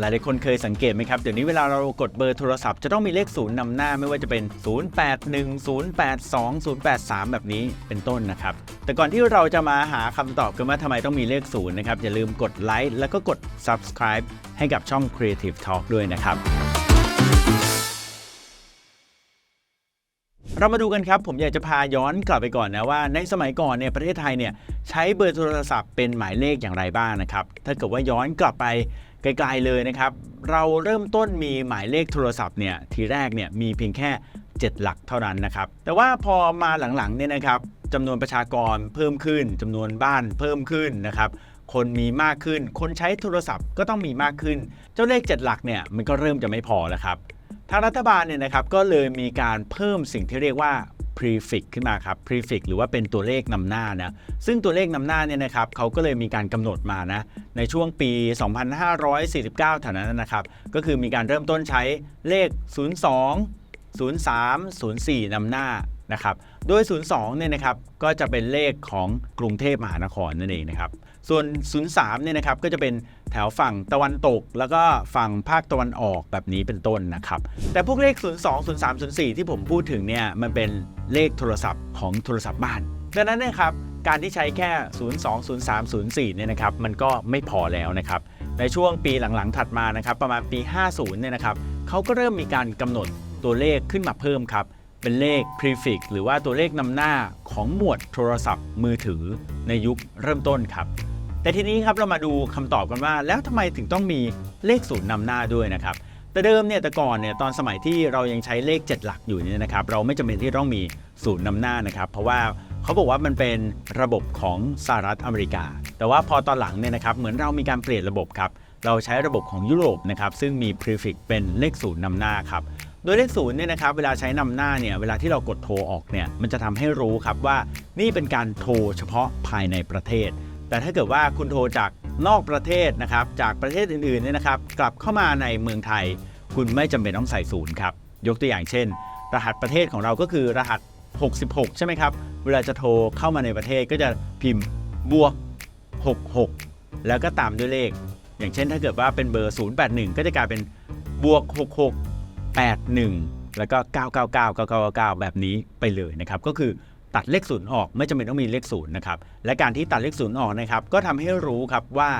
หลายๆคนเคยสังเกตไหมครับ เดี๋ยวนี้เวลาเรากดเบอร์โทรศัพท์จะต้องมีเลขศูนย์นำหน้าไม่ว่าจะเป็น 081 082 083 แบบนี้เป็นต้นนะครับ แต่ก่อนที่เราจะมาหาคำตอบกันว่าทำไมต้องมีเลขศูนย์นะครับ อย่าลืมกดไลค์แล้วก็กด subscribe ให้กับช่อง Creative Talk ด้วยนะครับเรามาดูกันครับ ผมอยากจะพาย้อนกลับไปก่อนนะว่า ในสมัยก่อนเนี่ยประเทศไทยเนี่ยใช้เบอร์โทรศัพท์เป็นหมายเลขอย่างไรบ้างนะครับ ถ้าเกิดว่าย้อนกลับไป ไกลๆเลยนะครับ เราเริ่มต้นมีหมายเลขโทรศัพท์เนี่ยทีแรกเนี่ยมีเพียงแค่ 7 หลักเท่านั้นนะครับ แต่ว่าพอมาหลังๆเนี่ยนะครับจำนวนประชากรเพิ่มขึ้นจำนวนบ้านเพิ่มขึ้นนะครับคนมีมากขึ้น คนใช้โทรศัพท์ก็ต้องมีมากขึ้น เจ้าเลข 7 หลักเนี่ยมันก็เริ่มจะไม่พอแล้วครับทางรัฐบาลเนี่ยนะครับก็เลยมีการเพิ่มสิ่งที่เรียกว่า prefix ขึ้นมาครับ prefix หรือว่าเป็นตัวเลขนำหน้านะซึ่งตัวเลขนำหน้าเนี่ยนะครับเขาก็เลยมีการกำหนดมานะในช่วงปี 2549แถวนั้นนะครับ ก็คือมีการเริ่มต้นใช้เลข 02 03 04นำหน้า นะครับ โดย 02 เนี่ยนะครับ ก็จะเป็นเลขของกรุงเทพมหานครนั่นเองนะครับ ส่วน 03 เนี่ยนะครับ ก็จะเป็นแถวฝั่งตะวันตก แล้วก็ฝั่งภาคตะวันออกแบบนี้เป็นต้นนะครับ แต่พวกเลข 02 03 04 ที่ผมพูดถึงเนี่ย มันเป็นเลขโทรศัพท์ของโทรศัพท์บ้าน ดังนั้นนะครับ การที่ใช้แค่ 02 03 04 เนี่ยนะครับ มันก็ไม่พอแล้วนะครับ ในช่วงปีหลังๆ ถัดมานะครับ ประมาณปี 50 เนี่ยนะครับ เขาก็เริ่มมีการกำหนดตัวเลขขึ้นมาเพิ่มครับ เป็นเลข prefix หรือว่าตัวเลขนำหน้าของหมวดโทรศัพท์มือถือในยุคเริ่มต้นครับ แต่ทีนี้ครับเรามาดูคำตอบกันว่า แล้วทำไมถึงต้องมีเลขศูนย์นำหน้าด้วยนะครับแต่เดิมเนี่ยแต่ก่อนเนี่ยตอนสมัยที่เรายังใช้เลข 7 หลักอยู่เนี่ยนะครับเราไม่จำเป็นที่ต้องมีศูนย์นำหน้านะครับ เพราะว่าเขาบอกว่ามันเป็นระบบของสหรัฐอเมริกา แต่ว่าพอตอนหลังเนี่ยนะครับเหมือนเรามีการเปลี่ยนระบบครับเราใช้ระบบของยุโรปนะครับซึ่งมี prefix เป็นเลขศูนย์นำหน้าครับ โดยเลขศูนย์เนี่ยนะครับเวลาใช้นำหน้าเนี่ยเวลาที่เรากดโทรออกเนี่ยมันจะทำให้รู้ครับว่านี่เป็นการโทรเฉพาะภายในประเทศ แต่ถ้าเกิดว่าคุณโทรจากนอกประเทศนะครับจากประเทศอื่นๆเนี่ยนะครับกลับเข้ามาในเมืองไทย คุณไม่จำเป็นต้องใส่ศูนย์ครับยกตัวอย่างเช่น รหัสประเทศของเราก็คือรหัส 66 ใช่ไหมครับเวลาจะโทรเข้ามาในประเทศก็จะพิมพ์บวก 66 แล้วก็ตามด้วยเลข อย่างเช่นถ้าเกิดว่าเป็นเบอร์ 081 ก็จะกลายเป็นบวก 66 81 แล้วก็ 999 999 แบบนี้ไปเลยนะครับก็คือตัดเลขศูนย์ออกไม่จำเป็นต้องมีเลขศูนย์นะครับและการที่ตัดเลขศูนย์ออกนะครับก็ทำให้รู้ครับว่า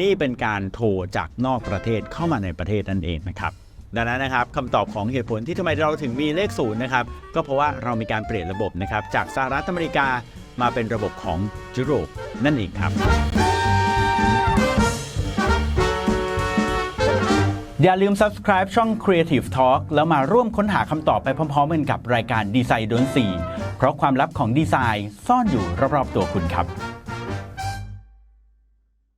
นี่เป็นการโทรจากนอกประเทศเข้ามาในประเทศนั่นเองนะครับดังนั้นนะครับคำตอบของเหตุผลที่ทำไมเราถึงมีเลขศูนย์นะครับก็เพราะว่าเรามีการเปลี่ยนระบบนะครับจากสหรัฐอเมริกามาเป็นระบบของยุโรปนั่นเองครับ อย่าลืม subscribe ช่อง Creative Talk แล้วมาร่วมค้นหาคำตอบไปพร้อมๆกันกับรายการดีไซน์ดนสีเพราะความลับของดีไซน์ซ่อนอยู่รอบๆตัวคุณครับ